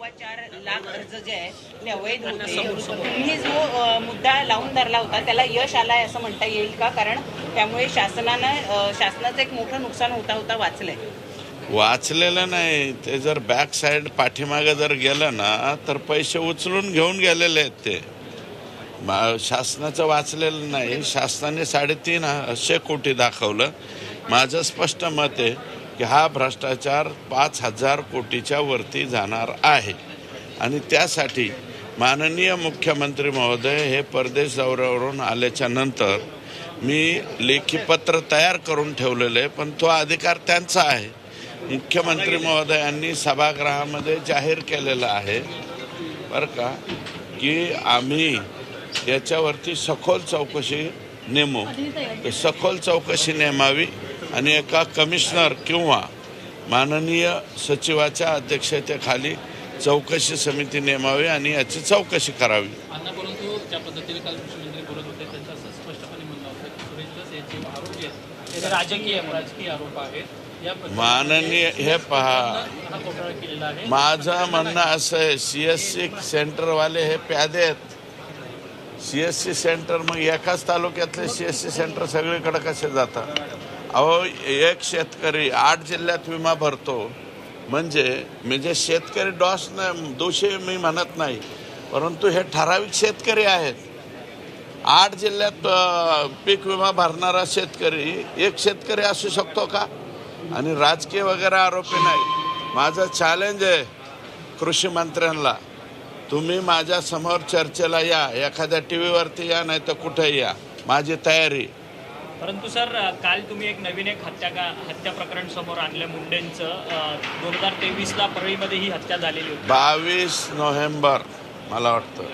सव्वा चार लाख अर्ज जे आहे ते अवैध होते. तुम्ही जो मुद्दा लावून धरला होता त्याला यश आलाय असं म्हणता येईल का? कारण त्यामुळे शासनानं शासनाचं एक मोठं नुकसान होता होता वाचलंय. वाचलेलं नाही. ते जर बॅक साईड पाठीमागं जर गेलं ना तर पैसे उचलून घेऊन गेलेले आहेत ते. मा- शासनाचं वाचलेलं नाही. शासनाने साडेतीन अशे कोटी दाखवलं. माझं स्पष्ट मत आहे की हा भ्रष्टाचार पाच हजार कोटीच्या वरती जाणार आहे. आणि त्यासाठी माननीय मुख्यमंत्री महोदय हे परदेश दौऱ्यावरून आल्याच्यानंतर मी लेखी पत्र तयार करून ठेवलेलं आहे पण तो अधिकार त्यांचा आहे. मुख्यमंत्री महोदयांनी सभागृहामध्ये जाहीर केलेलं आहे बरं का की आम्ही याच्यावरती सखोल चौकशी नेमू. सखोल चौकशी नेमावी. आणि एका कमिशनर किंवा माननीय सचिवाच्या अध्यक्षतेखाली चौकशी समिती नेमावी आणि याची चौकशी करावी. माननीय हे पहा माझं म्हणणं असं आहे सी एस सी सेंटरवाले हे प्यादे आहेत. सी एस सी सेंटर मग एकाच तालुक्यातले सी एस सी सेंटर सगळीकडे कसे जातात? अहो एक शेतकरी आठ जिल्ह्यात विमा भरतो. म्हणजे म्हणजे शेतकरी डॉस नाही दोषी मी म्हणत नाही. परंतु हे ठराविक शेतकरी आहेत. आठ जिल्ह्यात पीक विमा भरणारा शेतकरी एक शेतकरी असू शकतो का? आणि राजकीय वगैरे आरोपी नाही. माझं चॅलेंज आहे कृषी मंत्र्यांना. तुम्ही माझ्यासमोर चर्चेला या. एखाद्या टी व्हीवरती या नाही तर कुठे या. माझी तयारी. परंतु सर काल तुम्ही एक नवीन एक हत्या का हत्या प्रकरण समोर आणलं मुंडेंचं. दोन हजार तेवीसला परळीमध्ये ही हत्या झालेली होती. बावीस नोव्हेंबर मला वाटतं.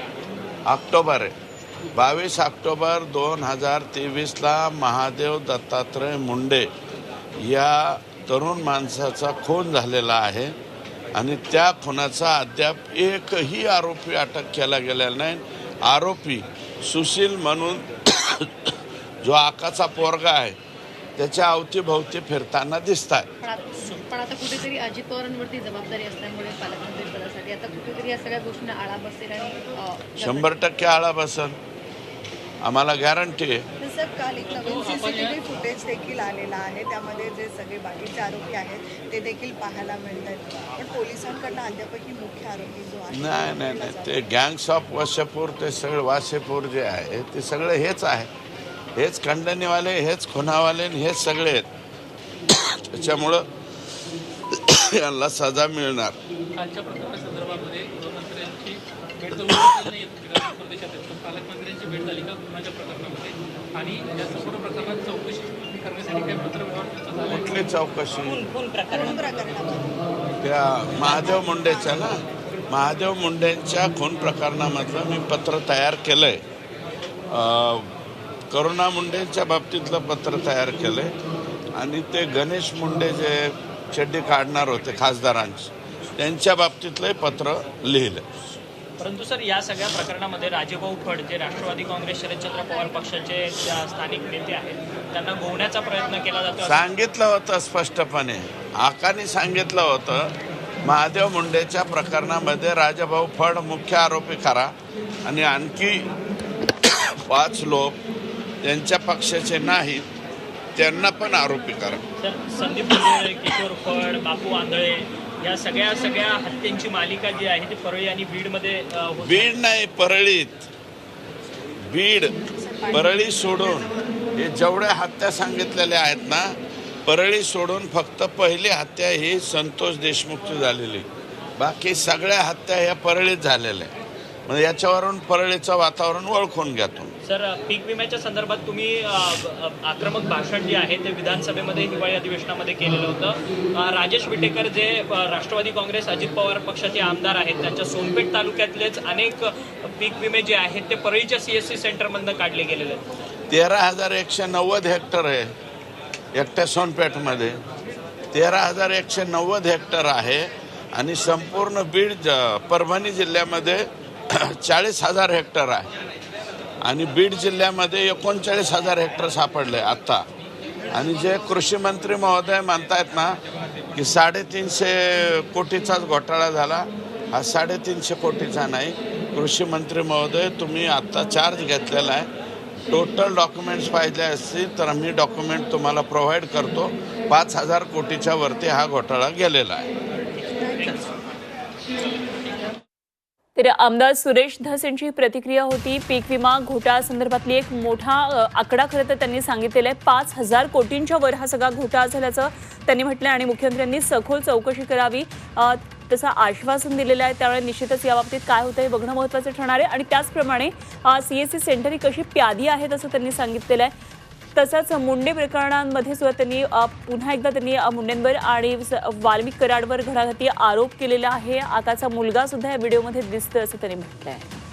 ऑक्टोबर आहे. बावीस ऑक्टोबर दोन हजार तेवीसला महादेव दत्तात्रय मुंडे या तरुण माणसाचा खून झालेला आहे आणि त्या खुनाचा अद्याप एकही आरोपी अटक केला गेलेला नाही. आरोपी सुशील म्हणून जो आकाचा पोरगा आहे त्याच्या अवतीभोवती फिरताना दिसत आहे पण आता पण आता कुठेतरी अजित पवारांवरती जबाबदारी असल्यामुळे पालकमंत्री पदासाठी आता कुठेतरी या सगळ्या गोष्टींना आळा बसेल आणि अ, शंभर टक्के आळा बसल. आम्हाला गॅरंटी आहे. तसं काल एक नवीन सीसीटीव्ही फुटेज देखील आलेला आहे. त्यामध्ये जे सगळे बाकीचे आरोपी आहेत ते देखील पाहायला मिळत आहेत पण पोलिसांकडनं अद्यापही मुख्य आरोपी जो आहे नाही नाही नाही. ते गँग्स ऑफ वाशेपूर ते सगळे वाशेपूर जे आहे ते सगळे हेच आहे. हेच खंडणीवाले हेच खुनावाले आणि हेच सगळे आहेत. त्याच्यामुळं यांना सजा मिळणार. कुठली चौकशी? त्या महादेव मुंडेच्या ना? महादेव मुंडेंच्या खून प्रकरणामधलं मी पत्र तयार केलं आहे करुणा मुंडेंच्या बाबतीतलं पत्र तयार केलं आहे आणि ते गणेश मुंडे जे चड्डी काढणार होते खासदारांची त्यांच्या बाबतीतलंही पत्र लिहिलं परंतु सर या सगळ्या प्रकरणामध्ये राजेभाऊ फड जे राष्ट्रवादी काँग्रेस शरदचंद्र पवार पक्षाचे स्थानिक नेते आहेत त्यांना गोवण्याचा प्रयत्न केला जातो सांगितलं होतं स्पष्टपणे. आकाने सांगितलं होतं महादेव मुंडेच्या प्रकरणामध्ये राजाभाऊ फड मुख्य आरोपी करा आणि आणखी पाच लोक त्यांच्या पक्षाचे नाहीत त्यांना पण आरोपी करा. संदीप किशोर फड बापू आंधळे या सगळ्या सगळ्या हत्यांची मालिका जी आहे ती परळी आणि बीडमध्ये बीड नाही परळीत. बीड परळी सोडून हे जेवढ्या हत्या सांगितलेल्या आहेत ना परळी सोडून फक्त पहिली हत्या ही संतोष देशमुखची झालेली. बाकी सगळ्या हत्या ह्या परळीत झालेल्या आहेत. म्हणजे याच्यावरून परळीचं वातावरण ओळखून घ्या तुम्ही. सर पीक विम्याच्या संदर्भात तुम्ही आक्रमक भाषण जे आहे ते विधानसभेमध्ये हिवाळी अधिवेशनामध्ये केलेलं होतं. राजेश विटेकर जे राष्ट्रवादी काँग्रेस अजित पवार पक्षाचे आमदार आहेत त्यांच्या सोनपेठ तालुक्यातलेच अनेक पीक विमे जे आहेत ते परळीच्या सी एस सी सेंटरमधनं काढले गेलेले आहेत. तेरा हजार एकशे नव्वद हेक्टर आहे एकट्या सोनपेठमध्ये. तेरा हजार एकशे नव्वद हेक्टर आहे आणि संपूर्ण बीड परभणी जिल्ह्यामध्ये चाळीस हजार हेक्टर आहे. आणि बीड जिल्ह्यामध्ये एकोणचाळीस हजार हेक्टर सापडले आत्ता. आणि जे कृषी मंत्री महोदय म्हणतायत ना की साडेतीनशे कोटीचाच घोटाळा झाला. हा साडेतीनशे कोटीचा नाही. कृषी मंत्री महोदय तुम्ही आत्ता चार्ज घेतलेला आहे. टोटल डॉक्युमेंट्स पाहिजे असतील तर आम्ही डॉक्युमेंट तुम्हाला प्रोव्हाइड करतो. पाच हजार कोटीच्या वरती हा घोटाळा गेलेला आहे. तर आमदार सुरेश धस यांची प्रतिक्रिया होती. पीक विमा घोटाळा संदर्भातली एक मोठा आकडा खरं तर त्यांनी सांगितलेला आहे. पाच हजार कोटींच्या वर हा सगळा घोटाळा झाल्याचं त्यांनी म्हटलं आणि मुख्यमंत्र्यांनी सखोल चौकशी करावी. तसं आश्वासन दिलेलं आहे. त्यामुळे निश्चितच याबाबतीत काय होतं हे बघणं महत्त्वाचं ठरणार आहे. आणि त्याचप्रमाणे सी एस सी सेंटर ही कशी प्यादी आहेत असं त्यांनी सांगितलेलं आहे. तसंच मुंडे प्रकरणांमध्ये सुद्धा त्यांनी पुन्हा एकदा त्यांनी अ, मुंडेंवर आणि वाल्मिक कराडवर घरासाठी आरोप केलेला आहे. आकाचा मुलगा सुद्धा या व्हिडिओमध्ये दिसतं असं त्यांनी म्हटलं आहे